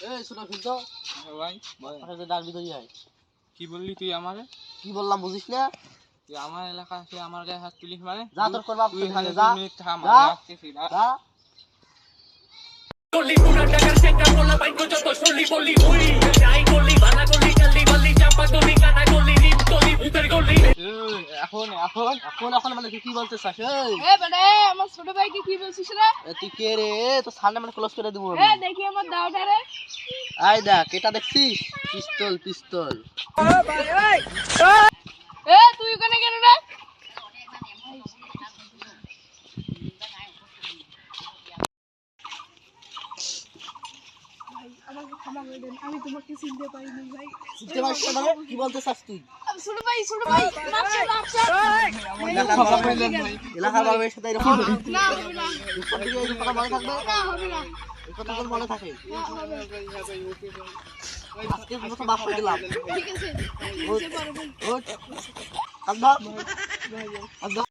এই ছোট ফিরতো ভাই পাশে ডাকবি তো কি বললি তুই আমারে? কি বললাম বুঝিস না? তুই আমার এলাকা আসে আমার গায়ে হাত তুলিস মানে? যা তোর করবা তুই এখানে যা। মিনিট থাম যা। আমি আসতেছি যা। গলি পুরা টাকার সেটা বলা বাইক যত সলি বলি উই যাই গলি বালা। এখন এখন এখন এখন মানে কি বলতে চাস এ বেটা আমার ছোট ভাইকে কি বলছিস রে? এ তুই কে রে? তো সামনে মানে ক্লোজ করে দিব এ দেখি আমার দাওটা রে। আয় দেখ এটা দেখছিস? পিস্তল পিস্তল এ তুই ওখানে কেন রে আমাকে ক্ষমা করে দেন আমি তোমাকে চিনতে পারিনি ভাই। বুঝতে পারছিস না মানে? কি বলতে চাস তুই? আমি ছোট ভাই ছোট ভাই। নাচছে নাচছে এলাকার মানুষের সাথে এরকম না হবে না। এই কথা মনে থাকবে না হবে না। এই কথা মনে থাকে। না হবে। আজকে মতো বাপ করে দিলাম। ঠিক আছে। ভাই ওঠ কান্দা কান্দা